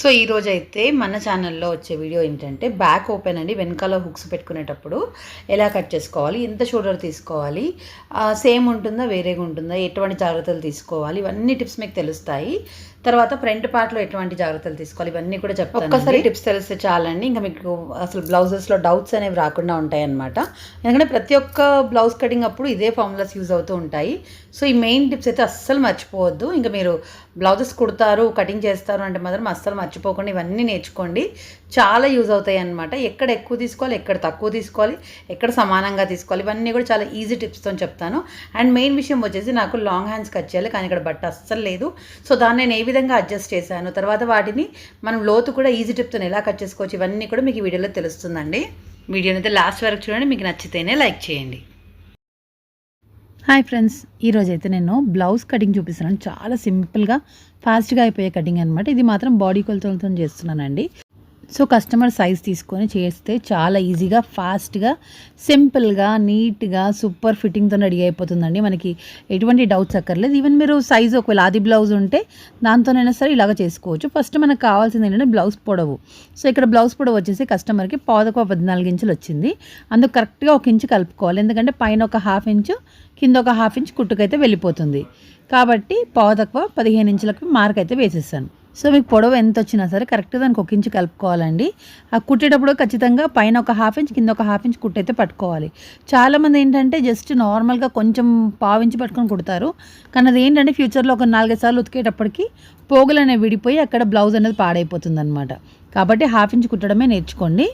So ఈ అయితే మన ఛానల్లో వచ్చే వీడియో ఏంటంటే బ్యాక్ ఓపెన్ అండి. వెనకాల హుక్స్ పెట్టుకునేటప్పుడు ఎలా కట్ చేసుకోవాలి ఎంత షోల్డర్ తీసుకోవాలి సేమ్ ఉంటుందా వేరేగా ఉంటుందా ఎటువంటి జాగ్రత్తలు తీసుకోవాలి ఇవన్నీ టిప్స్ మీకు తెలుస్తాయి. తర్వాత ఫ్రంట్ పార్ట్లో ఎటువంటి జాగ్రత్తలు తీసుకోవాలి? ఇవన్నీ కూడా చెప్తాను ఒక్కసారి టిప్స్ తెలిస్తే చాలండి. ఇంకా మీకు అసలు బ్లౌజెస్లో డౌట్స్ అనేవి రాకుండా ఉంటాయన్నమాట. ఎందుకంటే ప్రతి ఒక్క బ్లౌజ్ కటింగ్ అప్పుడు ఇదే ఫార్ములాస్ యూజ్ అవుతూ ఉంటాయి. సో ఈ మెయిన్ టిప్స్ అయితే అస్సలు మర్చిపోవద్దు. ఇంకా మీరు బ్లౌజెస్ కుడతారు కటింగ్ చేస్తారు అంటే మాత్రం అస్సలు మర్చిపోకుండా ఇవన్నీ నేర్చుకోండి. చాలా యూజ్ అవుతాయి అనమాట ఎక్కడ ఎక్కువ తీసుకోవాలి ఎక్కడ తక్కువ తీసుకోవాలి ఎక్కడ సమానంగా తీసుకోవాలి ఇవన్నీ కూడా చాలా ఈజీ టిప్స్తో చెప్తాను. అండ్ మెయిన్ విషయం వచ్చేసి నాకు లాంగ్ హ్యాండ్స్ కట్ చేయాలి కానీ ఇక్కడ బట్ట అస్సలు లేదు. సో దాన్ని నేను ఏ విధంగా అడ్జస్ట్ చేశాను? తర్వాత వాటిని మనం లోతు కూడా ఈజీ టిప్తో ఎలా కట్ చేసుకోవచ్చు? ఇవన్నీ కూడా మీకు ఈ వీడియోలో తెలుస్తుందండి. వీడియోని అయితే లాస్ట్ వరకు చూడండి మీకు నచ్చితేనే లైక్ చేయండి. హాయ్ ఫ్రెండ్స్ ఈరోజు అయితే నేను బ్లౌజ్ కటింగ్ చూపిస్తున్నాను. చాలా సింపుల్గా ఫాస్ట్గా అయిపోయే కటింగ్ అనమాట ఇది మాత్రం బాడీ కొలతలతో చేస్తున్నానండి. సో కస్టమర్ సైజ్ తీసుకొని చేస్తే చాలా ఈజీగా ఫాస్ట్గా సింపుల్గా నీట్గా సూపర్ ఫిట్టింగ్తో రెడీ అయిపోతుందండి. మనకి ఎటువంటి డౌట్స్ అక్కర్లేదు. ఈవెన్ మీరు సైజ్ ఒకవేళ అది బ్లౌజ్ ఉంటే దాంతోనైనా సరే ఇలాగ చేసుకోవచ్చు. ఫస్ట్ మనకు కావాల్సింది ఏంటంటే బ్లౌజ్ పొడవు. సో ఇక్కడ బ్లౌజ్ పొడవు వచ్చేసి కస్టమర్కి పాదకు పద్నాలుగు ఇంచులు వచ్చింది. అందుకు కరెక్ట్గా ఒక ఇంచు కలుపుకోవాలి. ఎందుకంటే పైన ఒక హాఫ్ ఇంచు కింద ఒక హాఫ్ ఇంచ్ కుట్టుకైతే వెళ్ళిపోతుంది. కాబట్టి పాదకు పదిహేను ఇంచులకు మార్క్ అయితే వేసేసాను. సో మీకు పొడవు ఎంత వచ్చినా సరే కరెక్ట్గా దానికి ఒక ఇంచు కలుపుకోవాలండి. ఆ కుట్టేటప్పుడు ఖచ్చితంగా పైన ఒక హాఫ్ ఇంచ్ కింద ఒక హాఫ్ ఇంచ్ కుట్టయితే పట్టుకోవాలి. చాలామంది ఏంటంటే జస్ట్ నార్మల్గా కొంచెం పావు ఇంచు పట్టుకొని కుడతారు. కానీ అది ఏంటంటే ఫ్యూచర్లో ఒక నాలుగైదు సార్లు ఉతికేటప్పటికి పోగులు అనేవి విడిపోయి అక్కడ బ్లౌజ్ అనేది పాడైపోతుంది అనమాట కాబట్టి హాఫ్ ఇంచ్ కుట్టడమే నేర్చుకోండి.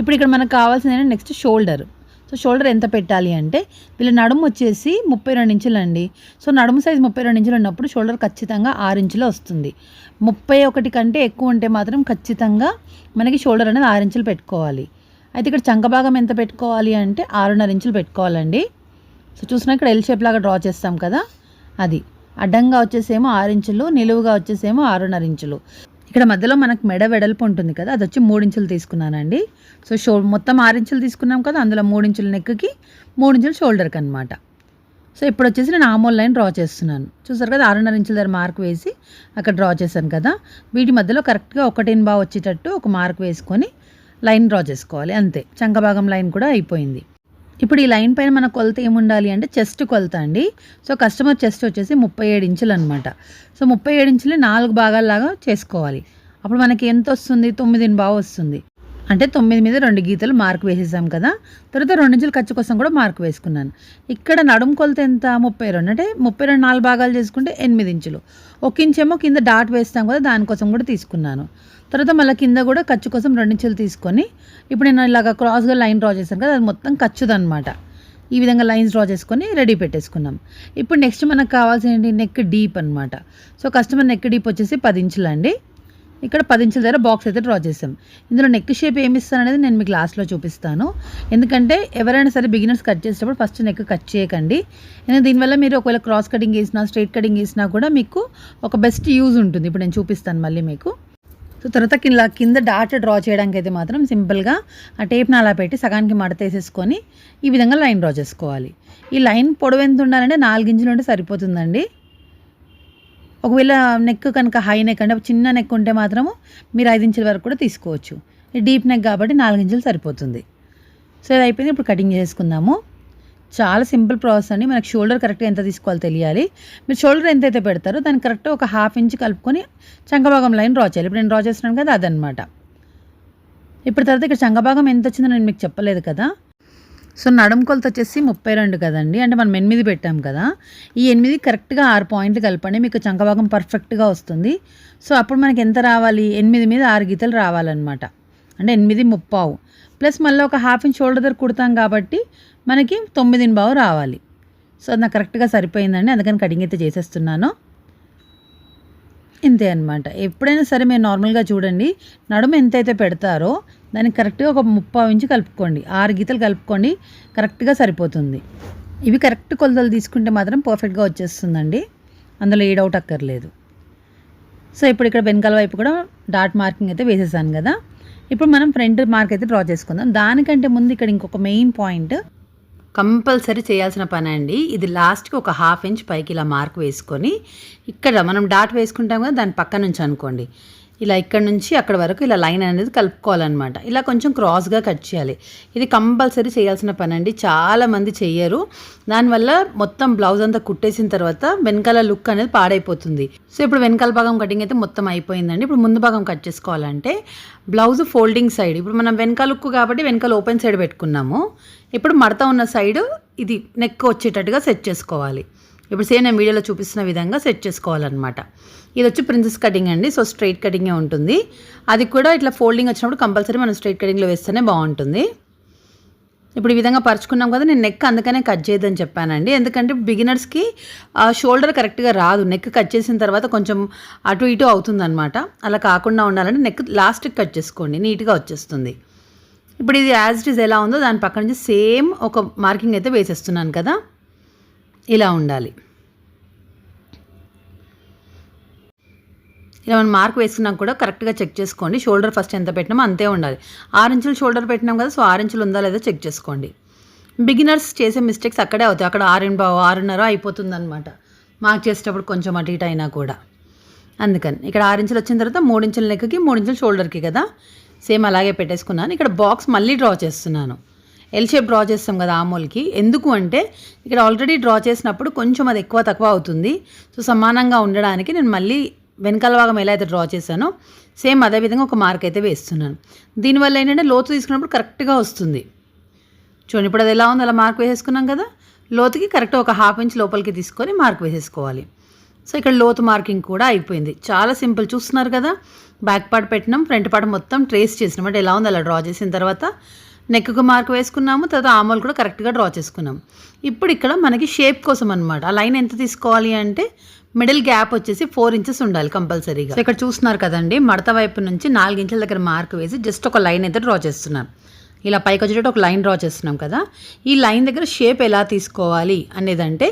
ఇప్పుడు ఇక్కడ మనకు కావాల్సింది నెక్స్ట్ షోల్డర్. సో షోల్డర్ ఎంత పెట్టాలి అంటే వీళ్ళ నడుము వచ్చేసి ముప్పై రెండు ఇంచులు అండి సో నడుము సైజ్ ముప్పై రెండు ఇంచులు ఉన్నప్పుడు షోల్డర్ ఖచ్చితంగా ఆరు ఇంచులు వస్తుంది. ముప్పై ఒకటి కంటే ఎక్కువ ఉంటే మాత్రం ఖచ్చితంగా మనకి షోల్డర్ అనేది ఆరు ఇంచులు పెట్టుకోవాలి. అయితే ఇక్కడ చంక భాగం ఎంత పెట్టుకోవాలి అంటే ఆరున్నర ఇంచులు పెట్టుకోవాలండి. సో చూసినా ఇక్కడ ఎల్ షేప్ లాగా డ్రా చేస్తాం కదా. అది. అడ్డంగా వచ్చేసేమో ఆరు ఇంచులు నిలువుగా వచ్చేసేమో ఆరున్నర ఇంచులు. ఇక్కడ మధ్యలో మనకు మెడ వెడల్పు ఉంటుంది కదా అది వచ్చి మూడించులు తీసుకున్నానండి. సో షో మొత్తం ఆరించులు తీసుకున్నాం కదా అందులో మూడించుల నెక్కి మూడించులు షోల్డర్కి అనమాట సో ఇప్పుడు వచ్చేసి నేను ఆమోల్ లైన్ డ్రా చేస్తున్నాను. చూసారు కదా ఆరున్నర ఇంచుల దగ్గర మార్క్ వేసి అక్కడ డ్రా చేశాను కదా. వీటి మధ్యలో కరెక్ట్గా ఒకటిన్ బాగా వచ్చేటట్టు ఒక మార్క్ వేసుకొని లైన్ డ్రా చేసుకోవాలి అంతే. చంకభాగం లైన్ కూడా అయిపోయింది. ఇప్పుడు ఈ లైన్ పైన మన కొలత ఏముండాలి అంటే చెస్ట్ కొలత అండి. సో కస్టమర్ చెస్ట్ వచ్చేసి ముప్పై ఏడు ఇంచులు అనమాట సో ముప్పై ఏడు ఇంచులు నాలుగు భాగాల్లాగా చేసుకోవాలి. అప్పుడు మనకి ఎంత వస్తుంది? తొమ్మిదిని బాగా వస్తుంది. అంటే తొమ్మిది మీద రెండు గీతలు మార్క్ వేసేసాం కదా. తర్వాత రెండు ఇంచుల ఖర్చు కోసం కూడా మార్క్ వేసుకున్నాను. ఇక్కడ నడుము కొలత ఎంత? ముప్పై రెండు. అంటే ముప్పై రెండు నాలుగు భాగాలు చేసుకుంటే ఎనిమిది ఇంచులు. ఒక ఇంచేమో కింద డాట్ వేస్తాం కదా దానికోసం కూడా తీసుకున్నాను. తర్వాత మళ్ళీ కింద కూడా ఖర్చు కోసం రెండించెలు తీసుకొని ఇప్పుడు నేను ఇలాగ క్రాస్గా లైన్ డ్రా చేశాను కదా అది మొత్తం ఖర్చుదనమాట ఈ విధంగా లైన్స్ డ్రా చేసుకొని రెడీ పెట్టేసుకున్నాం. ఇప్పుడు నెక్స్ట్ మనకు కావాల్సిన నెక్ డీప్ అనమాట సో కస్టమర్ నెక్ డీప్ వచ్చేసి పది ఇంచులండి ఇక్కడ పది ఇంచుల దగ్గర బాక్స్ అయితే డ్రా చేసాం ఇందులో నెక్ షేప్ ఏమి ఇస్తాను అనేది నేను మీకు లాస్ట్లో చూపిస్తాను. ఎందుకంటే ఎవరైనా సరే బిగినర్స్ కట్ చేసేటప్పుడు ఫస్ట్ నెక్ కట్ చేయకండి. ఎందుకంటే దీనివల్ల మీరు ఒకవేళ క్రాస్ కటింగ్ వేసినా స్ట్రైట్ కటింగ్ వేసినా కూడా మీకు ఒక బెస్ట్ యూజ్ ఉంటుంది. ఇప్పుడు నేను చూపిస్తాను మళ్ళీ మీకు. సో తర్వాత కింద కింద డాట్ డ్రా చేయడానికి అయితే మాత్రం సింపుల్గా ఆ టేప్ని అలా పెట్టి సగానికి మడతేసేసుకొని ఈ విధంగా లైన్ డ్రా చేసుకోవాలి. ఈ లైన్ పొడవు ఎంత ఉండాలంటే నాలుగు ఉంటే సరిపోతుందండి. ఒకవేళ నెక్ కనుక హై నెక్ అంటే చిన్న నెక్ ఉంటే మాత్రము మీరు ఐదు ఇంచుల వరకు కూడా తీసుకోవచ్చు. డీప్ నెక్ కాబట్టి నాలుగు సరిపోతుంది. సో ఇది అయిపోయింది. ఇప్పుడు కటింగ్ చేసుకుందాము. చాలా సింపుల్ ప్రాసెస్ అండి. మనకు షోల్డర్ కరెక్ట్గా ఎంత తీసుకోవాలో తెలియాలి. మీరు షోల్డర్ ఎంత అయితే పెడతారో దాన్ని కరెక్ట్గా ఒక హాఫ్ ఇంచ్ కలుపుకొని చంకభాగం లైన్ డ్రా చేయాలి. ఇప్పుడు నేను డ్రా చేస్తున్నాను కదా అదనమాట ఇప్పుడు తర్వాత ఇక్కడ చంకభాగం ఎంత వచ్చిందో నేను మీకు చెప్పలేదు కదా. సో నడుము కొలత వచ్చేసి ముప్పై రెండు కదండి. అంటే మనం ఎనిమిది పెట్టాం కదా. ఈ ఎనిమిది కరెక్ట్గా ఆరు పాయింట్లు కలపండి. మీకు చంకభాగం పర్ఫెక్ట్గా వస్తుంది. సో అప్పుడు మనకి ఎంత రావాలి? ఎనిమిది మీద ఆరు గీతలు రావాలన్నమాట. అంటే ఎనిమిది ముప్పావు. ప్లస్ మళ్ళీ ఒక హాఫ్ ఇంచ్ షోల్డర్ దగ్గర కుడతాం కాబట్టి మనకి తొమ్మిది బావు రావాలి. సో నాకు కరెక్ట్గా సరిపోయిందండి. అందుకని కటింగ్ అయితే చేసేస్తున్నాను. ఇంతే అనమాట ఎప్పుడైనా సరే మీరు నార్మల్గా చూడండి. నడుము ఎంతైతే పెడతారో దానికి కరెక్ట్గా ఒక ముప్పావు ఇంచు కలుపుకోండి. ఆరు గీతలు కలుపుకోండి. కరెక్ట్గా సరిపోతుంది. ఇవి కరెక్ట్ కొలతలు తీసుకుంటే మాత్రం పర్ఫెక్ట్గా వచ్చేస్తుందండి. అందులో ఏ డౌట్ అక్కర్లేదు. సో ఇప్పుడు ఇక్కడ వెనకాల వైపు కూడా డాట్ మార్కింగ్ అయితే వేసేసాను కదా. ఇప్పుడు మనం ఫ్రంట్ మార్క్ అయితే డ్రా చేసుకుందాం. దానికంటే ముందు ఇక్కడ ఇంకొక మెయిన్ పాయింట్ కంపల్సరీ చేయాల్సిన పని అండి. ఇది లాస్ట్కి ఒక హాఫ్ ఇంచ్ పైకి ఇలా మార్క్ వేసుకొని ఇక్కడ మనం డాట్ వేసుకుంటాం కదా దాని పక్క నుంచి అనుకోండి. ఇలా ఇక్కడ నుంచి అక్కడ వరకు ఇలా లైన్ అనేది కలుపుకోవాలన్నమాట. ఇలా కొంచెం క్రాస్గా కట్ చేయాలి. ఇది కంపల్సరీ చేయాల్సిన పని అండి చాలామంది చెయ్యరు. దానివల్ల మొత్తం బ్లౌజ్ అంతా కుట్టేసిన తర్వాత వెనకాల లుక్ అనేది పాడైపోతుంది. సో ఇప్పుడు వెనకాల భాగం కటింగ్ అయితే మొత్తం అయిపోయిందండి. ఇప్పుడు ముందు భాగం కట్ చేసుకోవాలంటే బ్లౌజ్ ఫోల్డింగ్ సైడ్. ఇప్పుడు మనం వెనకాల లుక్ కాబట్టి వెనకాల ఓపెన్ సైడ్ పెట్టుకున్నాము. ఇప్పుడు మడత ఉన్న సైడ్ ఇది నెక్ వచ్చేటట్టుగా సెట్ చేసుకోవాలి. ఇప్పుడు సేమ్ నేను వీడియోలో చూపిస్తున్న విధంగా సెట్ చేసుకోవాలన్నమాట. ఇది వచ్చి ప్రిన్సెస్ కటింగ్ అండి. సో స్ట్రైట్ కటింగే ఉంటుంది. అది కూడా ఇట్లా ఫోల్డింగ్ వచ్చినప్పుడు కంపల్సరీ మనం స్ట్రైట్ కటింగ్లో వేస్తేనే బాగుంటుంది. ఇప్పుడు ఈ విధంగా పరుచుకున్నాం కదా నేను నెక్ అందుకనే కట్ చేయదని చెప్పానండి. ఎందుకంటే బిగినర్స్కి షోల్డర్ కరెక్ట్గా రాదు. నెక్ కట్ చేసిన తర్వాత కొంచెం అటు ఇటు అవుతుందన్నమాట. అలా కాకుండా ఉండాలంటే నెక్ లాస్ట్కి కట్ చేసుకోండి. నీట్గా వచ్చేస్తుంది. ఇప్పుడు ఇది యాజ్ ఇట్ ఈజ్ ఎలా ఉందో దాని పక్క నుంచి సేమ్ ఒక మార్కింగ్ అయితే వేసేస్తున్నాను కదా. ఇలా ఉండాలి. ఇలా మనం మార్క్ వేసుకున్నాం కూడా కరెక్ట్గా చెక్ చేసుకోండి. షోల్డర్ ఫస్ట్ ఎంత పెట్టినామో అంతే ఉండాలి. ఆరు ఇంచులు షోల్డర్ పెట్టినాం కదా సో ఆరు ఇంచులు ఉందా లేదా చెక్ చేసుకోండి. బిగినర్స్ చేసే మిస్టేక్స్ అక్కడే అవుతాయి. అక్కడ ఆరు ఆరున్నర అయిపోతుందన్నమాట. మార్క్ చేసేటప్పుడు కొంచెం అటు ఇటు అయినా కూడా. అందుకని ఇక్కడ ఆరు ఇంచులు వచ్చిన తర్వాత మూడు ఇంచుల లెక్కకి మూడు ఇంచుల షోల్డర్కి కదా. సేమ్ అలాగే పెట్టేసుకున్నాను. ఇక్కడ బాక్స్ మళ్ళీ డ్రా చేస్తున్నాను. ఎల్ షేప్ డ్రా చేస్తాం కదా ఆమోల్కి ఎందుకు అంటే ఇక్కడ ఆల్రెడీ డ్రా చేసినప్పుడు కొంచెం అది ఎక్కువ తక్కువ అవుతుంది. సో సమానంగా ఉండడానికి నేను మళ్ళీ వెనకాల భాగం ఎలా అయితే డ్రా చేశానో సేమ్ అదే విధంగా ఒక మార్క్ అయితే వేస్తున్నాను. దీనివల్ల ఏంటంటే లోతు తీసుకున్నప్పుడు కరెక్ట్గా వస్తుంది. చూడండి ఇప్పుడు అది ఎలా ఉందో? అలా మార్క్ వేసేసుకున్నాం కదా. లోతుకి కరెక్ట్ ఒక హాఫ్ ఇంచ్ లోపలికి తీసుకొని మార్క్ వేసేసుకోవాలి. సో ఇక్కడ లోతు మార్కింగ్ కూడా అయిపోయింది. చాలా సింపుల్ చూస్తున్నారు కదా. బ్యాక్ పార్ట్ పెట్టినాం ఫ్రంట్ పార్ట్ మొత్తం ట్రేస్ చేసినాం. అంటే ఎలా ఉంది? అలా డ్రా చేసిన తర్వాత నెక్కు మార్క్ వేసుకున్నాము తర్వాత ఆమోలు కూడా కరెక్ట్గా డ్రా చేసుకున్నాం. ఇప్పుడు ఇక్కడ మనకి షేప్ కోసం అనమాట ఆ లైన్ ఎంత తీసుకోవాలి అంటే మిడిల్ గ్యాప్ వచ్చేసి ఫోర్ ఇంచెస్ ఉండాలి కంపల్సరీగా ఇక్కడ చూస్తున్నారు కదండి మడత వైపు నుంచి నాలుగు ఇంచుల దగ్గర మార్క్ వేసి జస్ట్ ఒక లైన్ అయితే డ్రా చేస్తున్నాం. ఇలా పైకి వచ్చేటట్టు ఒక లైన్ డ్రా చేస్తున్నాం కదా. ఈ లైన్ దగ్గర షేప్ ఎలా తీసుకోవాలి అనేదంటే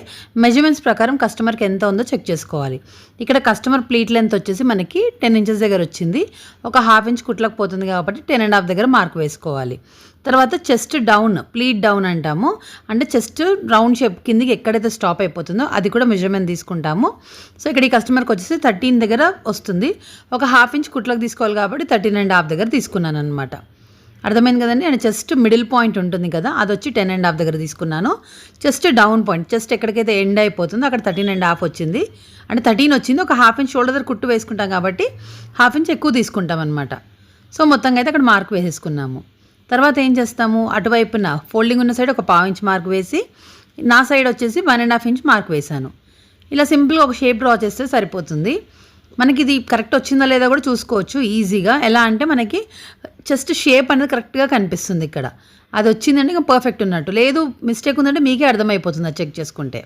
మెజర్మెంట్స్ ప్రకారం కస్టమర్కి ఎంత ఉందో చెక్ చేసుకోవాలి. ఇక్కడ కస్టమర్ ప్లీట్ లెంత్ వచ్చేసి మనకి టెన్ ఇంచెస్ దగ్గర వచ్చింది. ఒక హాఫ్ ఇంచ్ కుట్లకు పోతుంది కాబట్టి టెన్ అండ్ హాఫ్ దగ్గర మార్క్ వేసుకోవాలి. తర్వాత చెస్ట్ డౌన్ ప్లీట్ డౌన్ అంటాము. అంటే చెస్ట్ రౌండ్ షేప్ కిందికి ఎక్కడైతే స్టాప్ అయిపోతుందో అది కూడా మెజర్మెంట్ తీసుకుంటాము. సో ఇక్కడ ఈ కస్టమర్కి వచ్చేసి థర్టీన్ దగ్గర వస్తుంది. ఒక హాఫ్ ఇంచ్ కుట్లకు తీసుకోవాలి కాబట్టి థర్టీన్ అండ్ హాఫ్ దగ్గర తీసుకున్నాను అనమాట అర్థమైంది కదండి? అండ్ చెస్ట్ మిడిల్ పాయింట్ ఉంటుంది కదా అది వచ్చి టెన్ అండ్ హాఫ్ దగ్గర తీసుకున్నాను. చెస్ట్ డౌన్ పాయింట్ చెస్ట్ ఎక్కడికైతే ఎండ్ అయిపోతుందో అక్కడ థర్టీన్ అండ్ హాఫ్ వచ్చింది. అంటే థర్టీన్ వచ్చింది ఒక హాఫ్ ఇంచ్ షోల్డర్ కుట్టు వేసుకుంటాం కాబట్టి హాఫ్ ఇంచ్ ఎక్కువ తీసుకుంటాం అనమాట సో మొత్తంగా అయితే అక్కడ మార్క్ వేసేసుకున్నాము. తర్వాత ఏం చేస్తాము? అటువైపున ఫోల్డింగ్ ఉన్న సైడ్ ఒక పావు ఇంచ్ మార్క్ వేసి నా సైడ్ వచ్చేసి one and half inch mark వేశాను. ఇలా సింపుల్గా ఒక షేప్ డ్రా చేస్తే సరిపోతుంది. మనకి ఇది కరెక్ట్ వచ్చిందా లేదా కూడా చూసుకోవచ్చు ఈజీగా. ఎలా అంటే మనకి జస్ట్ షేప్ అనేది కరెక్ట్గా కనిపిస్తుంది ఇక్కడ. అది వచ్చిందంటే ఇంకా పర్ఫెక్ట్ ఉన్నట్టు. లేదు మిస్టేక్ ఉందంటే మీకే అర్థమైపోతుంది చెక్ చేసుకుంటే.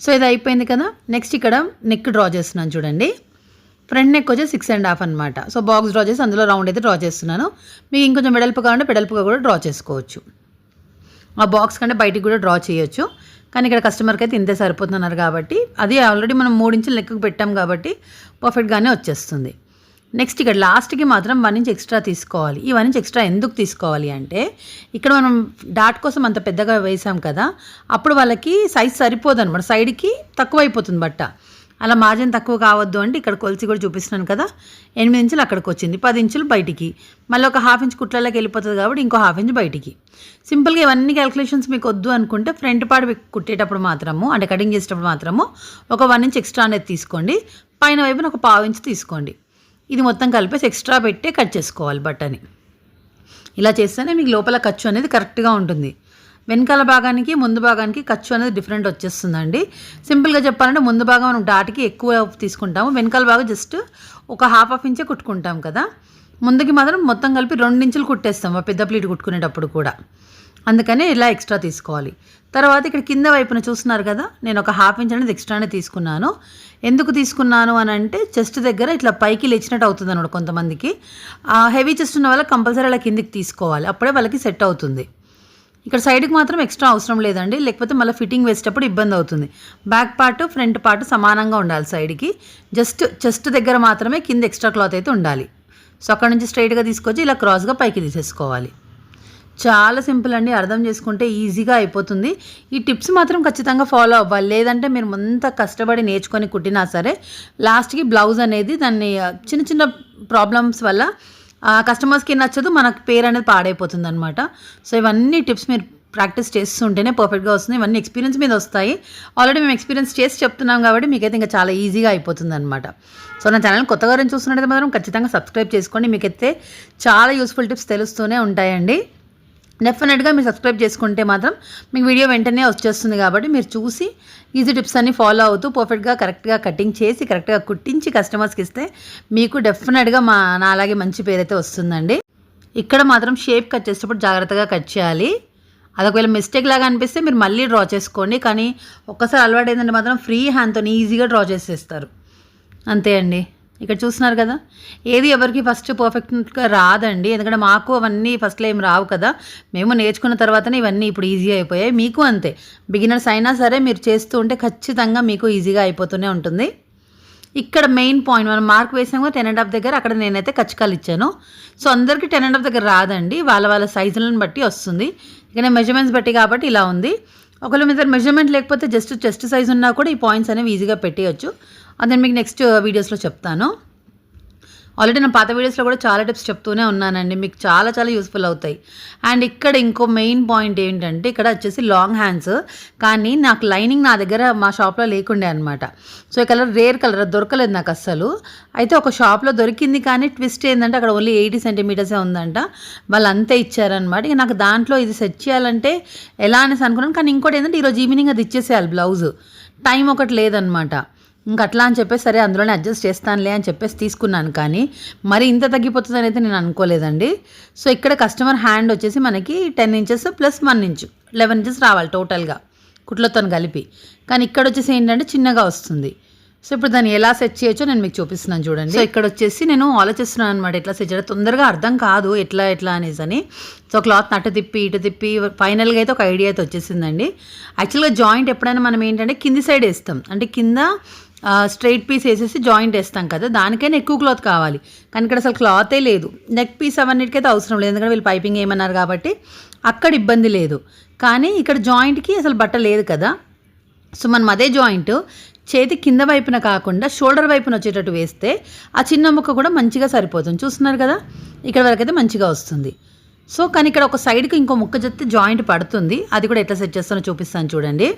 సో ఇది అయిపోయింది కదా. నెక్స్ట్ ఇక్కడ నెక్ డ్రా చేస్తున్నాను చూడండి. ఫ్రంట్ నెక్ వచ్చి సిక్స్ అండ్ హాఫ్ అనమాట సో బాక్స్ డ్రా చేసి అందులో రౌండ్ అయితే డ్రా చేస్తున్నాను. మీకు ఇంకొంచెం వెడల్పు కావాలంటే వెడల్పుగా కూడా డ్రా చేసుకోవచ్చు. ఆ బాక్స్ కంటే బయటికి కూడా డ్రా చేయొచ్చు. కానీ ఇక్కడ కస్టమర్కి అయితే ఇంతే సరిపోతున్నారు కాబట్టి అది ఆల్రెడీ మనం మూడు లెక్కకు పెట్టాం కాబట్టి పర్ఫెక్ట్గానే వచ్చేస్తుంది. నెక్స్ట్ ఇక్కడ లాస్ట్కి మాత్రం వన్ ఇంచ్ ఎక్స్ట్రా తీసుకోవాలి. ఈ వన్ ఇంచ్ ఎక్స్ట్రా ఎందుకు తీసుకోవాలి అంటే ఇక్కడ మనం డాట్ కోసం అంత పెద్దగా వేసాం కదా అప్పుడు వాళ్ళకి సైజ్ సరిపోదు అనమాట సైడ్కి తక్కువ అయిపోతుంది బట్ట. అలా మార్జిన్ తక్కువ కావద్దు అంటే ఇక్కడ కొలిసి కూడా చూపిస్తున్నాను కదా. ఎనిమిది ఇంచులు అక్కడికి వచ్చింది. పది ఇంచులు బయటికి. మళ్ళీ ఒక హాఫ్ ఇంచ్ కుట్లలోకి వెళ్ళిపోతుంది కాబట్టి ఇంకో హాఫ్ ఇంచ్ బయటికి. సింపుల్గా ఇవన్నీ క్యాలిక్యులేషన్స్ మీకు వద్దు అనుకుంటే ఫ్రంట్ పార్ట్ కుట్టేటప్పుడు మాత్రము అంటే కటింగ్ చేసేటప్పుడు మాత్రము ఒక వన్ ఇంచ్ ఎక్స్ట్రా అనేది తీసుకోండి. పైన వైపున ఒక పావు ఇంచ్ తీసుకోండి. ఇది మొత్తం కలిపేసి ఎక్స్ట్రా పెట్టే కట్ చేసుకోవాలి బట్టని. ఇలా చేస్తేనే మీకు లోపల ఖర్చు అనేది కరెక్ట్గా ఉంటుంది. వెనకాల భాగానికి ముందు భాగానికి ఖర్చు అనేది డిఫరెంట్ వచ్చేస్తుందండి. సింపుల్గా చెప్పాలంటే ముందు భాగం మనం డాట్కి ఎక్కువ తీసుకుంటాము. వెనకాల భాగం జస్ట్ ఒక హాఫ్ హాఫ్ ఇంచే కుట్టుకుంటాం కదా. ముందుకి మాత్రం మొత్తం కలిపి రెండు ఇంచులు కుట్టేస్తాం పెద్ద ప్లీట్ కుట్టుకునేటప్పుడు కూడా. అందుకనే ఇలా ఎక్స్ట్రా తీసుకోవాలి. తర్వాత ఇక్కడ కింద వైపున చూస్తున్నారు కదా నేను ఒక హాఫ్ ఇంచ్ అనేది ఎక్స్ట్రానే తీసుకున్నాను. ఎందుకు తీసుకున్నాను అని అంటే చెస్ట్ దగ్గర ఇట్లా పైకి లేచినట్టు అవుతుంది అనమాట కొంతమందికి. హెవీ చెస్ట్ ఉన్న వాళ్ళకి కంపల్సరీ అలా కిందికి తీసుకోవాలి. అప్పుడే వాళ్ళకి సెట్ అవుతుంది. ఇక్కడ సైడ్కి మాత్రం ఎక్స్ట్రా అవసరం లేదండి. లేకపోతే మళ్ళీ ఫిట్టింగ్ వేసేటప్పుడు ఇబ్బంది అవుతుంది. బ్యాక్ పార్ట్ ఫ్రంట్ పార్ట్ సమానంగా ఉండాలి సైడ్కి జస్ట్ చెస్ట్ దగ్గర మాత్రమే కింద ఎక్స్ట్రా క్లాత్ అయితే ఉండాలి. సో అక్కడ నుంచి స్ట్రైట్గా తీసుకొచ్చి ఇలా క్రాస్గా పైకి తీసేసుకోవాలి. చాలా సింపుల్ అండి. అర్థం చేసుకుంటే ఈజీగా అయిపోతుంది. ఈ టిప్స్ మాత్రం ఖచ్చితంగా ఫాలో అవ్వాలి. లేదంటే మీరు అంత కష్టపడి నేర్చుకొని కుట్టినా సరే లాస్ట్కి బ్లౌజ్ అనేది దాన్ని చిన్న చిన్న ప్రాబ్లమ్స్ వల్ల కస్టమర్స్కి నచ్చదు మనకు పేరు అనేది పాడైపోతుంది అనమాట సో ఇవన్నీ టిప్స్ మీరు ప్రాక్టీస్ చేస్తుంటేనే పర్ఫెక్ట్గా వస్తుంది. ఇవన్నీ ఎక్స్పీరియన్స్ మీద వస్తాయి. ఆల్రెడీ మేము ఎక్స్పీరియన్స్ చేసి చెప్తున్నాం కాబట్టి మీకైతే ఇంకా చాలా ఈజీగా అయిపోతుంది అనమాట సో నా ఛానల్ కొత్తగా ఎవరైనా చూస్తున్నట్టయితే మాత్రం ఖచ్చితంగా సబ్స్క్రైబ్ చేసుకోండి. మీకైతే చాలా యూస్ఫుల్ టిప్స్ తెలుస్తూనే ఉంటాయండి. డెఫినెట్గా మీరు సబ్స్క్రైబ్ చేసుకుంటే మాత్రం మీకు వీడియో వెంటనే వచ్చేస్తుంది కాబట్టి మీరు చూసి ఈజీ టిప్స్ అన్ని ఫాలో అవుతూ పర్ఫెక్ట్గా కరెక్ట్గా కటింగ్ చేసి కరెక్ట్గా కుట్టించి కస్టమర్స్కి ఇస్తే మీకు డెఫినెట్గా మా నా అలాగే మంచి పేరైతే వస్తుందండి. ఇక్కడ మాత్రం షేప్ కట్ చేసేటప్పుడు జాగ్రత్తగా కట్ చేయాలి. అదొకవేళ మిస్టేక్ లాగా అనిపిస్తే మీరు మళ్ళీ డ్రా చేసుకోండి. కానీ ఒక్కసారి అలవాటు ఏంటంటే మాత్రం ఫ్రీ హ్యాండ్తో ఈజీగా డ్రా చేసేస్తారు. అంతే అండి. ఇక్కడ చూస్తున్నారు కదా? ఏది ఎవరికి ఫస్ట్ పర్ఫెక్ట్గా రాదండి. ఎందుకంటే మాకు అవన్నీ ఫస్ట్లో ఏం రావు కదా. మేము నేర్చుకున్న తర్వాతనే ఇవన్నీ ఇప్పుడు ఈజీ అయిపోయాయి. మీకు అంతే. బిగినర్స్ అయినా సరే మీరు చేస్తూ ఉంటే ఖచ్చితంగా మీకు ఈజీగా అయిపోతూనే ఉంటుంది. ఇక్కడ మెయిన్ పాయింట్ మనం మార్క్ వేసాము టెన్ అండ్ హాఫ్ దగ్గర అక్కడ నేనైతే కచ్చకాలు ఇచ్చాను. సో అందరికీ టెన్ అండ్ హాఫ్ దగ్గర రాదండి. వాళ్ళ వాళ్ళ సైజులను బట్టి వస్తుంది. ఇక నేను మెజర్మెంట్స్ బట్టి కాబట్టి ఇలా ఉంది. ఒకవేళ మీద మెజర్మెంట్ లేకపోతే జస్ట్ చెస్ట్ సైజ్ ఉన్నా కూడా ఈ పాయింట్స్ అనేవి ఈజీగా పెట్టేయచ్చు. అది మీకు నెక్స్ట్ వీడియోస్లో uh, చెప్తాను. ఆల్రెడీ నా పాత వీడియోస్లో కూడా చాలా టిప్స్ చెప్తూనే ఉన్నానండి. మీకు చాలా చాలా యూస్ఫుల్ అవుతాయి. అండ్ ఇక్కడ ఇంకో మెయిన్ పాయింట్ ఏంటంటే ఇక్కడ వచ్చేసి లాంగ్ హ్యాండ్స్ కానీ నాకు లైనింగ్ నా దగ్గర మా షాప్లో లేకుండే అనమాట సో ఈ కలర్ రేర్ కలర్ దొరకలేదు నాకు అస్సలు. అయితే ఒక షాప్లో దొరికింది కానీ ట్విస్ట్ ఏంటంటే అక్కడ ఓన్లీ ఎయిటీ సెంటీమీటర్సే ఉందంట. వాళ్ళు అంతే ఇచ్చారనమాట ఇక నాకు దాంట్లో ఇది సెట్ చేయాలంటే ఎలా అనేసి అనుకున్నాను. కానీ ఇంకోటి ఏంటంటే ఈరోజు ఈవినింగ్ అది ఇచ్చేసేయాలి బ్లౌజ్ టైం ఒకటి లేదనమాట అట్లా అని చెప్పేసి సరే అందులోనే అడ్జస్ట్ చేస్తానులే అని చెప్పేసి తీసుకున్నాను కానీ మరి ఇంత తగ్గిపోతుందని అయితే నేను అనుకోలేదండి. సో ఇక్కడ కస్టమర్ హ్యాండ్ వచ్చేసి మనకి ten inches plus one inch eleven inches రావాలి టోటల్గా కుట్లతో కలిపి. కానీ ఇక్కడ వచ్చేసి ఏంటంటే చిన్నగా వస్తుంది. సో ఇప్పుడు దాన్ని ఎలా సెట్ చేయొచ్చో నేను మీకు చూపిస్తున్నాను చూడండి. సో ఇక్కడ వచ్చేసి నేను ఆలోచిస్తున్నాను అనమాట ఎట్లా సెట్ చేయడం తొందరగా అర్థం కాదు ఎట్లా ఎట్లా అనేసి అని సో క్లాత్ అటు తిప్పి ఇటు తిప్పి ఫైనల్గా అయితే ఒక ఐడియా అయితే వచ్చేసిందండి. యాక్చువల్గా జాయింట్ ఎప్పుడైనా మనం ఏంటంటే కింది సైడ్ వేస్తాం. అంటే కింద స్ట్రైట్ పీస్ వేసేసి జాయింట్ వేస్తాం కదా దానికైనా ఎక్కువ క్లాత్ కావాలి. కానీ ఇక్కడ అసలు క్లాతే లేదు. నెక్ పీస్ అవన్నిటికైతే అవసరం లేదు. ఎందుకంటే వీళ్ళు పైపింగ్ ఏమన్నారు కాబట్టి అక్కడ ఇబ్బంది లేదు. కానీ ఇక్కడ జాయింట్కి అసలు బట్ట లేదు కదా. సో మనం అదే జాయింట్ చేతి కింద వైపున కాకుండా షోల్డర్ వైపున వచ్చేటట్టు వేస్తే ఆ చిన్న ముక్క కూడా మంచిగా సరిపోతుంది. చూస్తున్నారు కదా? ఇక్కడ వరకు అయితే మంచిగా వస్తుంది. సో కానీ ఇక్కడ ఒక సైడ్కి ఇంకో ముక్క చెప్తే జాయింట్ పడుతుంది. అది కూడా ఎట్లా సెట్ చేస్తానో చూపిస్తాను చూడండి.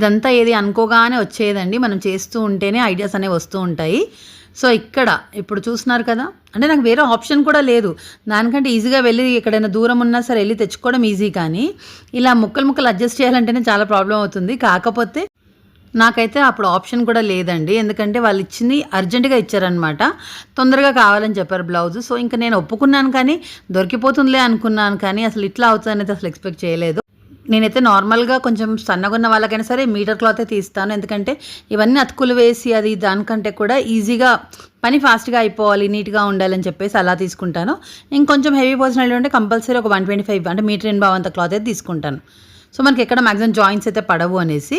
ఇదంతా ఏది అనుకోగానే వచ్చేదండి. మనం చేస్తూ ఉంటేనే ఐడియాస్ అనేవి వస్తూ ఉంటాయి. సో ఇక్కడ ఇప్పుడు చూస్తున్నారు కదా? అంటే నాకు వేరే ఆప్షన్ కూడా లేదు. దానికంటే ఈజీగా వెళ్ళి ఎక్కడైనా దూరం ఉన్నా సరే వెళ్ళి తెచ్చుకోవడం ఈజీ కానీ ఇలా ముక్కలు ముక్కలు అడ్జస్ట్ చేయాలంటేనే చాలా ప్రాబ్లం అవుతుంది. కాకపోతే నాకైతే అప్పుడు ఆప్షన్ కూడా లేదండి. ఎందుకంటే వాళ్ళు ఇచ్చింది అర్జెంటుగా ఇచ్చారనమాట తొందరగా కావాలని చెప్పారు బ్లౌజ్. సో ఇంకా నేను ఒప్పుకున్నాను కానీ దొరికిపోతుందిలే అనుకున్నాను కానీ అసలు ఇట్లా అవుతుందనేది అసలు ఎక్స్పెక్ట్ చేయలేదు. నేనైతే నార్మల్గా కొంచెం సన్నగా ఉన్న వాళ్ళకైనా సరే మీటర్ క్లాతే తీస్తాను. ఎందుకంటే ఇవన్నీ అతుకులు వేసి అది దానికంటే కూడా ఈజీగా పని ఫాస్ట్గా అయిపోవాలి నీట్గా ఉండాలని చెప్పేసి అలా తీసుకుంటాను. ఇంకొంచెం హెవీ పర్సనల్ ఉంటే కంపల్సరీ ఒక వన్ ట్వంటీ ఫైవ్ అంటే మీటర్ ఎన్ బావంత క్లాత్ అయితే తీసుకుంటాను. సో మనకి ఎక్కడ మ్యాక్సిమం జాయింట్స్ అయితే పడవు అనేసి.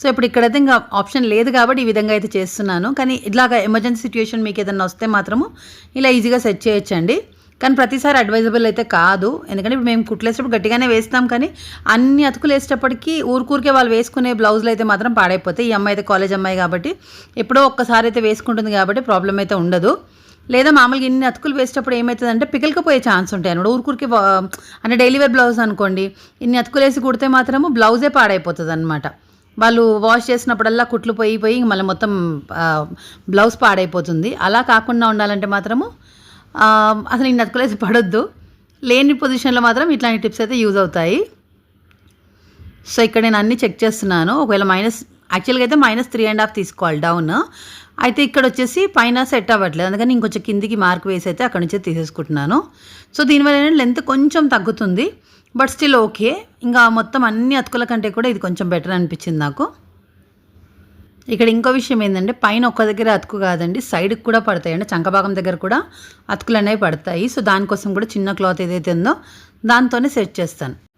సో ఇప్పుడు ఇక్కడైతే ఇంకా ఆప్షన్ లేదు కాబట్టి ఈ విధంగా అయితే చేస్తున్నాను. కానీ ఇలాగ ఎమర్జెన్సీ సిచ్యువేషన్ మీకు ఏదైనా వస్తే మాత్రము ఇలా ఈజీగా సెట్ చేయొచ్చండి. కానీ ప్రతిసారి అడ్వైజబుల్ అయితే కాదు. ఎందుకంటే ఇప్పుడు మేము కుట్లేసేటప్పుడు గట్టిగానే వేస్తాం కానీ అన్ని అతుకులు వేసేటప్పటికీ ఊరికూరికే వాళ్ళు వేసుకునే బ్లౌజులు అయితే మాత్రం పాడైపోతాయి. ఈ అమ్మాయి అయితే కాలేజ్ అమ్మాయి కాబట్టి ఎప్పుడో ఒక్కసారి అయితే వేసుకుంటుంది కాబట్టి ప్రాబ్లం అయితే ఉండదు. లేదా మామూలుగా ఇన్ని అతుకులు వేసేటప్పుడు ఏమవుతుందంటే పికిలికపోయే ఛాన్స్ ఉంటాయి అనమాట ఊరికూరికి అంటే డైలీ వేర్ బ్లౌజ్ అనుకోండి ఇన్ని అతుకులు వేసి కుడితే మాత్రము బ్లౌజే పాడైపోతుంది అనమాట వాళ్ళు వాష్ చేసినప్పుడల్లా కుట్లు పోయి పోయి మళ్ళీ మొత్తం బ్లౌజ్ పాడైపోతుంది. అలా కాకుండా ఉండాలంటే మాత్రము అసలు ఇన్ని అతుకులు వేసి పడొద్దు. లేని పొజిషన్లో మాత్రం ఇట్లాంటి టిప్స్ అయితే యూజ్ అవుతాయి. సో ఇక్కడ నేను అన్ని చెక్ చేస్తున్నాను. ఒకవేళ మైనస్ యాక్చువల్గా అయితే మైనస్ త్రీ అండ్ హాఫ్ తీసుకోవాలి డౌన్. అయితే ఇక్కడ వచ్చేసి పైన సెట్ అవ్వట్లేదు. అందుకని ఇంకొంచెం కిందికి మార్క్ వేసి అయితే అక్కడ నుంచి తీసేసుకుంటున్నాను. సో దీనివల్ల ఏంటంటే లెంత్ కొంచెం తగ్గుతుంది. But still okay. ఇంకా మొత్తం అన్ని అతుకుల కంటే కూడా ఇది కొంచెం బెటర్ అనిపించింది నాకు. ఇక్కడ ఇంకో విషయం ఏంటంటే పైన ఒక్క దగ్గర అతుకు కాదండి సైడ్కి కూడా పడతాయి అంటే చంకభాగం దగ్గర కూడా అతుకులు అనేవి పడతాయి. సో దానికోసం కూడా చిన్న క్లాత్ ఏదైతే ఉందో దాంతోనే సెట్ చేస్తాను.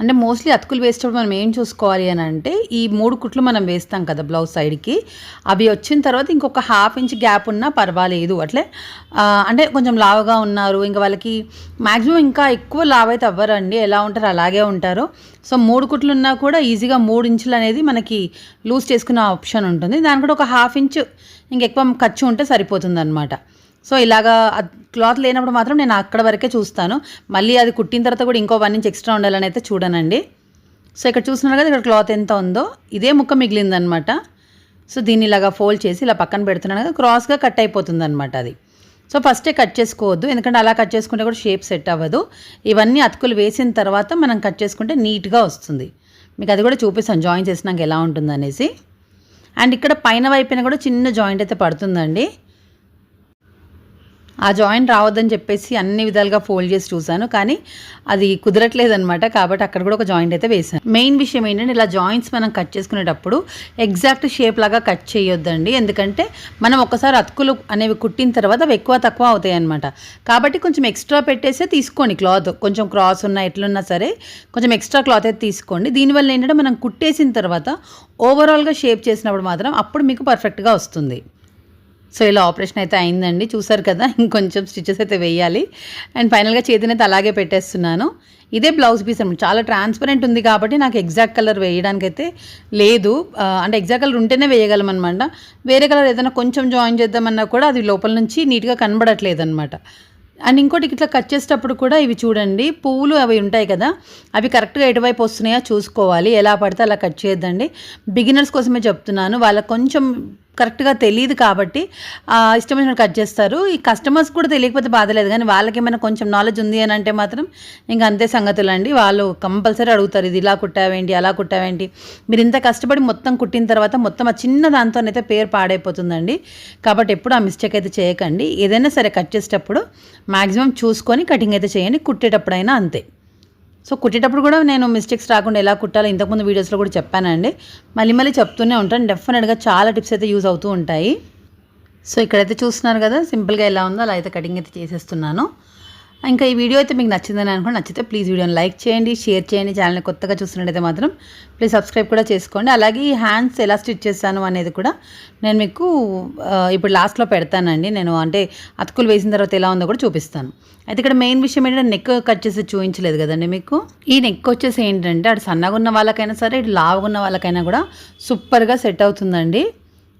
అంటే మోస్ట్లీ అతుకులు వేసేటప్పుడు మనం ఏం చూసుకోవాలి అని అంటే ఈ మూడు కుట్లు మనం వేస్తాం కదా బ్లౌజ్ సైడ్కి. అవి వచ్చిన తర్వాత ఇంకొక హాఫ్ ఇంచ్ గ్యాప్ ఉన్నా పర్వాలేదు. అట్లే అంటే కొంచెం లావుగా ఉన్నారు. ఇంకా వాళ్ళకి మ్యాక్సిమం ఇంకా ఎక్కువ లావ్ అయితే అవ్వరండి. ఎలా ఉంటారు అలాగే ఉంటారు. సో మూడు కుట్లు ఉన్నా కూడా ఈజీగా మూడు ఇంచులు అనేది మనకి లూజ్ చేసుకునే ఆప్షన్ ఉంటుంది. దాని కూడా ఒక హాఫ్ ఇంచ్ ఇంకెక్కువ ఖర్చు ఉంటే సరిపోతుంది అనమాట సో ఇలాగా క్లాత్ లేనప్పుడు మాత్రం నేను అక్కడ వరకే చూస్తాను. మళ్ళీ అది కుట్టిన తర్వాత కూడా ఇంకో వన్ ఇంచ్ ఎక్స్ట్రా ఉండాలని అయితే చూడనండి. సో ఇక్కడ చూస్తున్నారు కదా ఇక్కడ క్లాత్ ఎంత ఉందో. ఇదే ముక్క మిగిలిందనమాట. సో దీన్ని ఇలాగా ఫోల్డ్ చేసి ఇలా పక్కన పెడుతున్నాను కదా. క్రాస్గా కట్ అయిపోతుంది అనమాట అది. సో ఫస్టే కట్ చేసుకోవద్దు. ఎందుకంటే అలా కట్ చేసుకుంటే కూడా షేప్ సెట్ అవ్వదు. ఇవన్నీ అతుకులు వేసిన తర్వాత మనం కట్ చేసుకుంటే నీట్గా వస్తుంది. మీకు అది కూడా చూపిస్తాను. జాయిన్ చేసినాక ఎలా ఉంటుందనేసి. అండ్ ఇక్కడ పైన వైపున కూడా చిన్న జాయింట్ అయితే పడుతుందండి. ఆ జాయింట్ రావద్దని చెప్పేసి అన్ని విధాలుగా ఫోల్డ్ చేసి చూశాను కానీ అది కుదరట్లేదనమాట కాబట్టి అక్కడ కూడా ఒక జాయింట్ అయితే వేసాను మెయిన్ విషయం ఏంటంటే ఇలా జాయింట్స్ మనం కట్ చేసుకునేటప్పుడు ఎగ్జాక్ట్ షేప్ లాగా కట్ చేయొద్దండి. ఎందుకంటే మనం ఒకసారి అతుకులు అనేవి కుట్టిన తర్వాత అవి ఎక్కువ తక్కువ అవుతాయి అనమాట కాబట్టి కొంచెం ఎక్స్ట్రా పెట్టేసే తీసుకోండి క్లాత్. కొంచెం క్రాస్ ఉన్నా ఎట్లున్నా సరే కొంచెం ఎక్స్ట్రా క్లాత్ అయితే తీసుకోండి. దీనివల్ల ఏంటంటే మనం కుట్టేసిన తర్వాత ఓవరాల్గా షేప్ చేసినప్పుడు మాత్రం అప్పుడు మీకు పర్ఫెక్ట్గా వస్తుంది. సో ఇలా ఆపరేషన్ అయితే అయిందండి. చూసారు కదా ఇంకొంచెం స్టిచెస్ అయితే వేయాలి. అండ్ ఫైనల్గా చేతిని అయితే అలాగే పెట్టేస్తున్నాను. ఇదే బ్లౌజ్ పీస్ అనమాట. చాలా ట్రాన్స్పరెంట్ ఉంది కాబట్టి నాకు ఎగ్జాక్ట్ కలర్ వేయడానికైతే లేదు. అంటే ఎగ్జాక్ట్ కలర్ ఉంటేనే వేయగలం అనమాట వేరే కలర్ ఏదైనా కొంచెం జాయిన్ చేద్దామన్నా కూడా అది లోపల నుంచి నీట్గా కనబడట్లేదు అనమాట అండ్ ఇంకోటి ఇట్లా కట్ చేసేటప్పుడు కూడా ఇవి చూడండి పువ్వులు అవి ఉంటాయి కదా అవి కరెక్ట్గా ఎటువైపు వస్తున్నాయో చూసుకోవాలి. ఎలా పడితే అలా కట్ చేయొద్దండి. బిగినర్స్ కోసమే చెప్తున్నాను. వాళ్ళకి కొంచెం కరెక్ట్గా తెలియదు కాబట్టి ఆ, ఇష్టమైన కట్ చేస్తారు. ఈ కస్టమర్స్ కూడా తెలియకపోతే బాధలేదు కానీ వాళ్ళకి ఏమైనా కొంచెం నాలెడ్జ్ ఉంది అని అంటే మాత్రం ఇంకా అంతే సంగతులు అండి వాళ్ళు కంపల్సరీ అడుగుతారు ఇది ఇలా కుట్టావేంటి అలా కుట్టావేంటి? మీరు ఇంత కష్టపడి మొత్తం కుట్టిన తర్వాత మొత్తం ఆ చిన్న దాంతోనైతే పేరు పాడైపోతుందండి. కాబట్టి ఎప్పుడు ఆ మిస్టేక్ అయితే చేయకండి. ఏదైనా సరే కట్ చేసేటప్పుడు మ్యాక్సిమం చూసుకొని కటింగ్ అయితే చేయండి. కుట్టేటప్పుడైనా అంతే. సో కుట్టేటప్పుడు కూడా నేను మిస్టేక్స్ రాకుండా ఎలా కుట్టాలో ఇంతకుముందు వీడియోస్లో కూడా చెప్పానండి. మళ్ళీ మళ్ళీ చెప్తూనే ఉంటాను. డెఫినెట్గా చాలా టిప్స్ అయితే యూజ్ అవుతూ ఉంటాయి. సో ఇక్కడైతే చూస్తున్నారు కదా సింపుల్గా ఎలా ఉందో అలా అయితే కటింగ్ అయితే చేసేస్తున్నాను. ఇంకా ఈ వీడియో అయితే మీకు నచ్చిందని అనుకోండి నచ్చితే ప్లీజ్ వీడియోని లైక్ చేయండి షేర్ చేయండి. ఛానల్ని కొత్తగా చూస్తున్నట్టయితే మాత్రం ప్లీజ్ సబ్స్క్రైబ్ కూడా చేసుకోండి. అలాగే ఈ హ్యాండ్స్ ఎలా స్టిచ్ చేస్తాను అనేది కూడా నేను మీకు ఇప్పుడు లాస్ట్లో పెడతానండి. నేను అంటే అతుకులు వేసిన తర్వాత ఎలా ఉందో కూడా చూపిస్తాను. అయితే ఇక్కడ మెయిన్ విషయం ఏంటంటే నెక్ కట్ చేసి చూపించలేదు కదండి మీకు? ఈ నెక్ వచ్చేసి ఏంటంటే అటు సన్నగా ఉన్న వాళ్ళకైనా సరే ఇటు లావుగా ఉన్న వాళ్ళకైనా కూడా సూపర్గా సెట్ అవుతుందండి.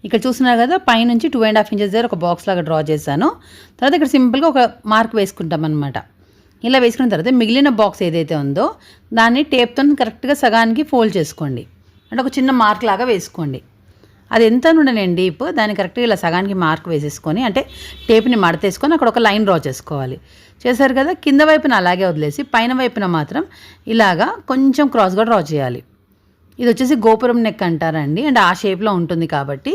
ఇక్కడ చూస్తున్నారు కదా పైనుంచి టూ అండ్ హాఫ్ ఇంచెస్ దగ్గర ఒక బాక్స్ లాగా డ్రా చేశాను. తర్వాత ఇక్కడ సింపుల్గా ఒక మార్క్ వేసుకుంటాం అనమాట ఇలా వేసుకున్న తర్వాత మిగిలిన బాక్స్ ఏదైతే ఉందో దాన్ని టేప్తో కరెక్ట్గా సగానికి ఫోల్డ్ చేసుకోండి. అంటే ఒక చిన్న మార్క్ లాగా వేసుకోండి. అది ఎంత ఉండనండి డీప్ దాన్ని కరెక్ట్గా ఇలా సగానికి మార్క్ వేసేసుకొని అంటే టేప్ని మడతేసుకొని అక్కడ ఒక లైన్ డ్రా చేసుకోవాలి. చేశారు కదా కింద వైపున అలాగే వదిలేసి పైన వైపున మాత్రం ఇలాగా కొంచెం క్రాస్గా డ్రా చేయాలి. ఇది వచ్చేసి గోపురం నెక్ అంటారండి. అండ్ ఆ షేప్లో ఉంటుంది కాబట్టి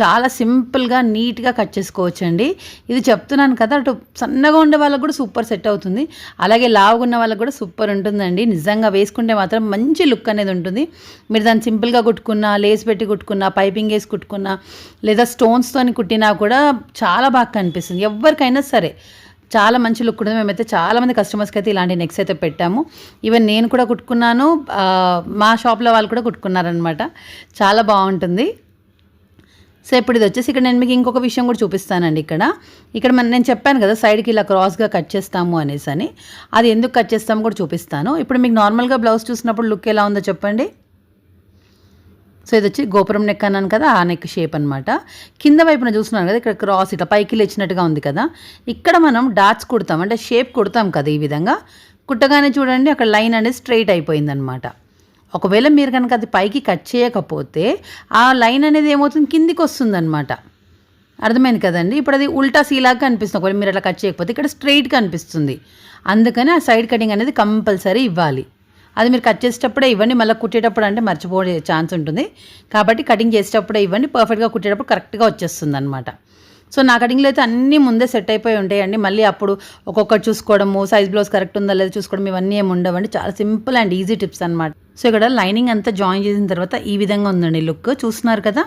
చాలా సింపుల్గా నీట్గా కట్ చేసుకోవచ్చు అండి ఇది చెప్తున్నాను కదా అటు సన్నగా ఉండే వాళ్ళకి కూడా సూపర్ సెట్ అవుతుంది. అలాగే లావుగా ఉన్న వాళ్ళకి కూడా సూపర్ ఉంటుందండి. నిజంగా వేసుకుంటే మాత్రం మంచి లుక్ అనేది ఉంటుంది. మీరు దాన్ని సింపుల్గా కుట్టుకున్నా లేస్ పెట్టి కుట్టుకున్నా పైపింగ్ వేసి కుట్టుకున్నా లేదా స్టోన్స్తో కుట్టినా కూడా చాలా బాగా కనిపిస్తుంది. ఎవరికైనా సరే. చాలా మంచి లుక్ ఉంటుంది. మేమైతే చాలా మంది కస్టమర్స్కి అయితే ఇలాంటి నెక్స్ అయితే పెట్టాము. ఈవెన్ నేను కూడా కుట్టుకున్నాను. మా షాప్లో వాళ్ళు కూడా కుట్టుకున్నారనమాట చాలా బాగుంటుంది. సో ఇప్పుడు ఇది వచ్చేసి ఇక్కడ నేను మీకు ఇంకొక విషయం కూడా చూపిస్తానండి ఇక్కడ. ఇక్కడ మన నేను చెప్పాను కదా సైడ్కి ఇలా క్రాస్గా కట్ చేస్తాము అనేసి అని అది ఎందుకు కట్ చేస్తాము కూడా చూపిస్తాను. ఇప్పుడు మీకు నార్మల్గా బ్లౌజ్ చూసినప్పుడు లుక్ ఎలా ఉందో చెప్పండి. సో ఇది వచ్చి గోపురం నెక్ అన్నాను కదా ఆ నెక్ షేప్ అనమాట కింద వైపున చూస్తున్నాను కదా ఇక్కడ క్రాస్ ఇట్లా పైకి లేచినట్టుగా ఉంది కదా. ఇక్కడ మనం డాట్స్ కుడతాం అంటే షేప్ కుడతాం కదా ఈ విధంగా. కుట్టగానే చూడండి అక్కడ లైన్ అనేది స్ట్రైట్ అయిపోయిందనమాట ఒకవేళ మీరు కనుక అది పైకి కట్ చేయకపోతే ఆ లైన్ అనేది ఏమవుతుంది? కిందికి వస్తుందన్నమాట. అర్థమైంది కదండి? ఇప్పుడు అది ఉల్టా సీలాగా కనిపిస్తుంది. ఒకవేళ మీరు అట్లా కట్ చేయకపోతే ఇక్కడ స్ట్రైట్గా కనిపిస్తుంది. అందుకని ఆ సైడ్ కటింగ్ అనేది కంపల్సరీ ఇవ్వాలి. అది మీరు కట్ చేసేటప్పుడే ఇవ్వండి మళ్ళీ కుట్టేటప్పుడు అంటే మర్చిపోయే ఛాన్స్ ఉంటుంది. కాబట్టి కటింగ్ చేసేటప్పుడే ఇవ్వండి పర్ఫెక్ట్గా కుట్టేటప్పుడు కరెక్ట్గా వచ్చేస్తుంది అనమాట సో నా కటింగ్లో అయితే అన్నీ ముందే సెట్ అయిపోయి ఉంటాయండి. మళ్ళీ అప్పుడు ఒక్కొక్కటి చూసుకోవడము సైజ్ బ్లౌజ్ కరెక్ట్ ఉందా లేదా చూసుకోవడం ఇవన్నీ ఏమి ఉండవండి. చాలా సింపుల్ అండ్ ఈజీ టిప్స్ అనమాట సో ఇక్కడ లైనింగ్ అంతా జాయిన్ చేసిన తర్వాత ఈ విధంగా ఉందండి లుక్ చూస్తున్నారు కదా?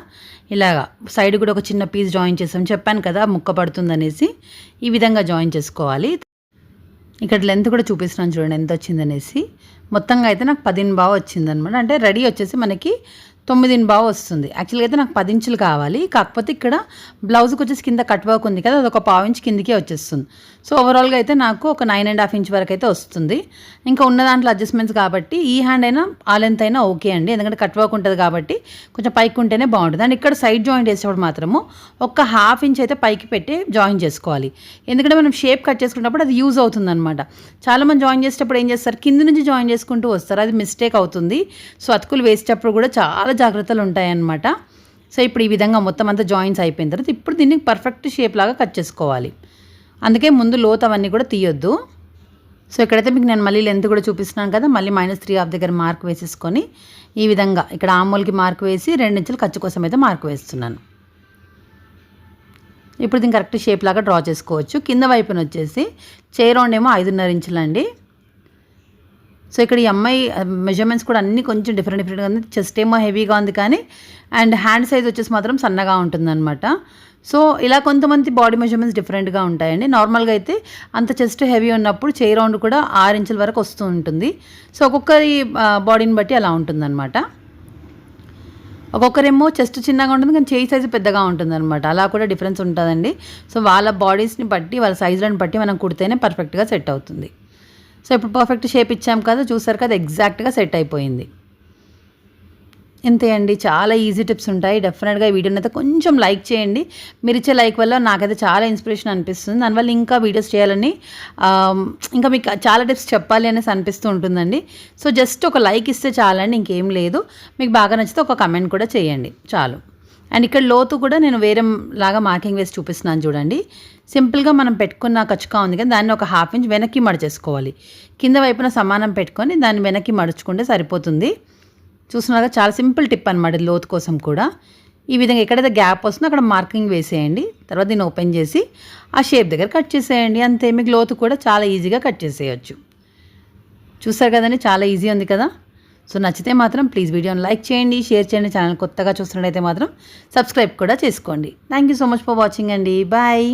ఇలాగా సైడ్ కూడా ఒక చిన్న పీస్ జాయిన్ చేసాం. చెప్పాను కదా ముక్క పడుతుందనేసి. ఈ విధంగా జాయిన్ చేసుకోవాలి. ఇక్కడ లెంత్ కూడా చూపిస్తున్నాను చూడండి ఎంత వచ్చిందనేసి. మొత్తంగా అయితే నాకు పదిహేను బావ వచ్చిందనమాట అంటే రెడీ వచ్చేసి మనకి తొమ్మిదిని బావ వస్తుంది. యాక్చువల్గా అయితే నాకు పది ఇంచులు కావాలి. కాకపోతే ఇక్కడ బ్లౌజ్కి వచ్చేసి కింద కట్ వర్క్ ఉంది కదా అది ఒక పావు ఇంచ్ కిందకే వచ్చేస్తుంది. సో ఓవరాల్గా అయితే నాకు ఒక నైన్ అండ్ హాఫ్ ఇంచ్ వరకు అయితే వస్తుంది. ఇంకా ఉన్న దాంట్లో అడ్జస్ట్మెంట్స్ కాబట్టి ఈ హ్యాండ్ అయినా ఆ లెంత్ అయినా ఓకే అండి. ఎందుకంటే కట్ వర్క్ ఉంటుంది కాబట్టి కొంచెం పైకి ఉంటేనే బాగుంటుంది. అండ్ ఇక్కడ సైడ్ జాయింట్ వేసేటప్పుడు మాత్రము ఒక హాఫ్ ఇంచ్ అయితే పైకి పెట్టి జాయిన్ చేసుకోవాలి. ఎందుకంటే మనం షేప్ కట్ చేసుకున్నప్పుడు అది యూజ్ అవుతుంది అనమాట చాలామంది జాయిన్ చేసేటప్పుడు ఏం చేస్తారు? కింద నుంచి జాయిన్ చేసుకుంటూ వస్తారు. అది మిస్టేక్ అవుతుంది. సో అతుకులు వేసేటప్పుడు కూడా చాలా జాగ్రత్తలు ఉంటాయన్నమాట. సో ఇప్పుడు ఈ విధంగా మొత్తం అంతా జాయింట్స్ అయిపోయిన తర్వాత ఇప్పుడు దీన్ని పర్ఫెక్ట్ షేప్ లాగా కట్ చేసుకోవాలి. అందుకే ముందు లోత్ అవన్నీ కూడా తీయొద్దు. సో ఇక్కడైతే మీకు నేను మళ్ళీ లెంత్ కూడా చూపిస్తున్నాను కదా మళ్ళీ మైనస్ త్రీ హాఫ్ దగ్గర మార్క్ వేసేసుకొని ఈ విధంగా ఇక్కడ ఆమూలకి మార్క్ వేసి రెండు ఇంచులు ఖర్చు కోసం అయితే మార్క్ వేస్తున్నాను. ఇప్పుడు దీన్ని కరెక్ట్ షేప్ లాగా డ్రా చేసుకోవచ్చు. కింద వైపున వచ్చేసి చైర్ ఏమో ఐదున్నర ఇంచులండి. సో ఇక్కడ ఈ అమ్మాయి మెజర్మెంట్స్ కూడా అన్నీ కొంచెం డిఫరెంట్ డిఫరెంట్గా ఉంది చెస్ట్ ఏమో హెవీగా ఉంది కానీ అండ్ హ్యాండ్ సైజ్ వచ్చేసి మాత్రం సన్నగా ఉంటుందన్నమాట. సో ఇలా కొంతమంది బాడీ మెజర్మెంట్స్ డిఫరెంట్గా ఉంటాయండి. నార్మల్గా అయితే అంత చెస్ట్ హెవీ ఉన్నప్పుడు చేయి రౌండ్ కూడా ఆరు ఇంచుల వరకు వస్తూ ఉంటుంది. సో ఒక్కొక్కరి బాడీని బట్టి అలా ఉంటుందన్నమాట. ఒక్కొక్కరేమో చెస్ట్ చిన్నగా ఉంటుంది కానీ చేయి సైజు పెద్దగా ఉంటుంది అనమాట అలా కూడా డిఫరెన్స్ ఉంటుందండి. సో వాళ్ళ బాడీస్ని బట్టి వాళ్ళ సైజులను బట్టి మనం కుడితేనే పర్ఫెక్ట్గా సెట్ అవుతుంది. సో ఇప్పుడు పర్ఫెక్ట్ షేప్ ఇచ్చాం కదా చూసారు కదా ఎగ్జాక్ట్గా సెట్ అయిపోయింది. ఇంతే అండి చాలా ఈజీ టిప్స్ ఉంటాయి. డెఫినెట్గా ఈ వీడియోని అయితే కొంచెం లైక్ చేయండి. మీరు ఇచ్చే లైక్ వల్ల నాకైతే చాలా ఇన్స్పిరేషన్ అనిపిస్తుంది. దానివల్ల ఇంకా వీడియోస్ చేయాలని ఇంకా మీకు చాలా టిప్స్ చెప్పాలి అనేసి అనిపిస్తూ ఉంటుందండి. సో జస్ట్ ఒక లైక్ ఇస్తే చాలండి ఇంకేం లేదు. మీకు బాగా నచ్చితే ఒక కమెంట్ కూడా చేయండి. చాలు. అండ్ ఇక్కడ లోతు కూడా నేను వేరే లాగా మార్కింగ్ వేసి చూపిస్తున్నాను చూడండి. సింపుల్గా మనం పెట్టుకున్న కచ్చుకా ఉంది కదా దాన్ని ఒక హాఫ్ ఇంచ్ వెనక్కి మడిచేసుకోవాలి. కింద వైపున సమానం పెట్టుకొని దాన్ని వెనక్కి మడుచుకుంటే సరిపోతుంది. చూస్తున్నారుగా చాలా సింపుల్ టిప్ అనమాట లోతు కోసం కూడా. ఈ విధంగా ఎక్కడైతే గ్యాప్ వస్తుందో అక్కడ మార్కింగ్ వేసేయండి. తర్వాత దీన్ని ఓపెన్ చేసి ఆ షేప్ దగ్గర కట్ చేసేయండి. అంతే మీకు లోతు కూడా చాలా ఈజీగా కట్ చేసేయచ్చు. చూసారు కదండి చాలా ఈజీ ఉంది కదా? సో నచ్చితే మాత్రం ప్లీజ్ వీడియోని లైక్ చేయండి షేర్ చేయండి ఛానల్ కొత్తగా చూస్తున్నట్టయితే మాత్రం సబ్స్క్రైబ్ కూడా చేసుకోండి. Thank you so much for watching అండి. బాయ్